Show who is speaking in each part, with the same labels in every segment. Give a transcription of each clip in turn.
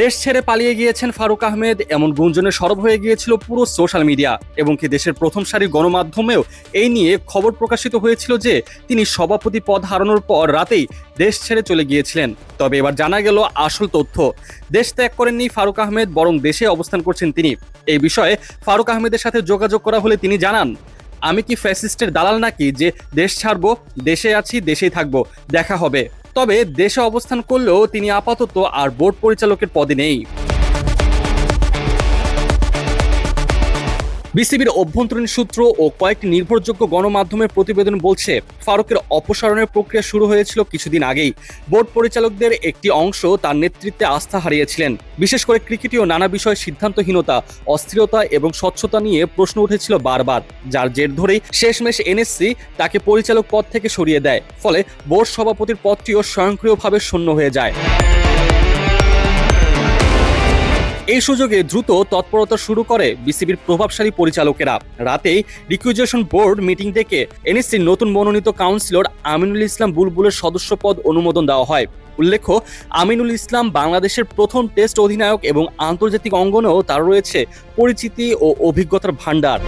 Speaker 1: দেশ ছেড়ে পালিয়ে গিয়েছেন ফারুক আহমেদ। এমন গুঞ্জনে সরব হয়ে গিয়েছিল পুরো সোশ্যাল মিডিয়া, এবং কি দেশের প্রথম সারি গণমাধ্যমেও এই নিয়ে খবর প্রকাশিত হয়েছিল যে, তিনি সভাপতি পদ হারানোর পর রাতেই দেশ ছেড়ে চলে গিয়েছিলেন। তবে এবার জানা গেল আসল তথ্য। দেশ ত্যাগ করেননি ফারুক আহমেদ, বরং দেশে অবস্থান করছেন তিনি। এই বিষয়ে ফারুক আহমেদের সাথে যোগাযোগ করা হলে তিনি জানান, আমি কি ফ্যাসিস্টের দালাল নাকি যে, দেশ ছাড়বো, দেশে আছি, দেশেই থাকব, দেখা হবে। তবে দেশে অবস্থান করলেও তিনি আপাতত আর বোর্ড পরিচালকের পদে নেই। বিসিবির অভ্যন্তরীণ সূত্র ও কয়েকটি নির্ভরযোগ্য গণমাধ্যমের প্রতিবেদন বলছে, ফারুকের অপসারণের প্রক্রিয়া শুরু হয়েছিল কিছুদিন আগেই। বোর্ড পরিচালকদের একটি অংশ তার নেতৃত্বে আস্থা হারিয়েছিলেন। বিশেষ করে ক্রিকেটীয় নানা বিষয়ে সিদ্ধান্তহীনতা, অস্থিরতা এবং স্বচ্ছতা নিয়ে প্রশ্ন উঠেছিল বারবার, যার জের ধরেই শেষমেশ এনএসসি তাকে পরিচালক পদ থেকে সরিয়ে দেয়। ফলে বোর্ড সভাপতির পদটিও স্বয়ংক্রিয়ভাবে শূন্য হয়ে যায়। এই সুযোগে দ্রুত তৎপরতা শুরু করে বিসিবির প্রভাবশালী পরিচালকেরা। রাতেই রিকুইজেশন বোর্ড মিটিং থেকে এনএসসির নতুন মনোনীত কাউন্সিলর আমিনুল ইসলাম বুলবুলের সদস্য পদ অনুমোদন দেওয়া হয়। উল্লেখ্য, আমিনুল ইসলাম বাংলাদেশের প্রথম টেস্ট অধিনায়ক এবং আন্তর্জাতিক অঙ্গনেও তার রয়েছে পরিচিতি ও অভিজ্ঞতার ভাণ্ডার।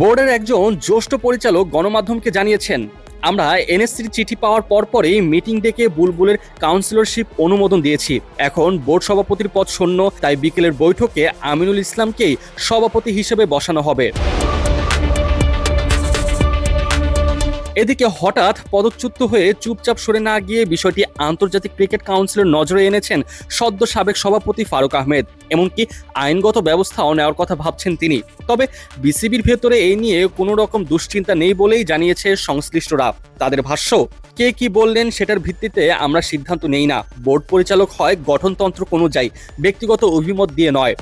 Speaker 1: বোর্ডের একজন জ্যেষ্ঠ পরিচালক গণমাধ্যমকে জানিয়েছেন আমরা এনএসসির চিঠি পাওয়ার পরপরই মিটিং ডেকে বুলবুলের কাউন্সিলরশিপ অনুমোদন দিয়েছি। এখন বোর্ড সভাপতির পদ শূন্য, তাই বিকেলের বৈঠকে আমিনুল ইসলামকেই সভাপতি হিসেবে বসানো হবে। এদিকে হঠাৎ পদচ্যুত হয়ে চুপচাপ সরে না গিয়ে বিষয়টি আন্তর্জাতিক ক্রিকেট কাউন্সিলের নজরে এনেছেন সদ্য সাবেক সভাপতি ফারুক আহমেদ। এমনকি আইনগত ব্যবস্থাও নেওয়ার কথা ভাবছেন তিনি। তবে বিসিবির ভেতরে এই নিয়ে কোনো রকম দুশ্চিন্তা নেই বলেই জানিয়েছে সংশ্লিষ্টরা। তাদের ভাষ্য, কে কি বললেন সেটার ভিত্তিতে আমরা সিদ্ধান্ত নেই না। বোর্ড পরিচালক হয় গঠনতন্ত্র অনুযায়ী, ব্যক্তিগত অভিমত দিয়ে নয়।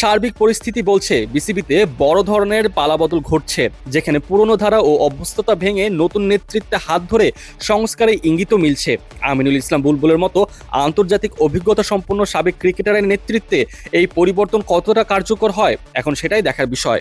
Speaker 1: সার্বিক পরিস্থিতি বলছে, বিসিবিতে বড় ধরনের পালাবদল ঘটছে, যেখানে পুরনো ধারা ও অভ্যস্ততা ভেঙে নতুন নেতৃত্বে হাত ধরে সংস্কারে ইঙ্গিত মিলছে। আমিনুল ইসলাম বুলবুলের মতো আন্তর্জাতিক অভিজ্ঞতা সম্পন্ন সাবেক ক্রিকেটারের নেতৃত্বে এই পরিবর্তন কতটা কার্যকর হয়, এখন সেটাই দেখার বিষয়।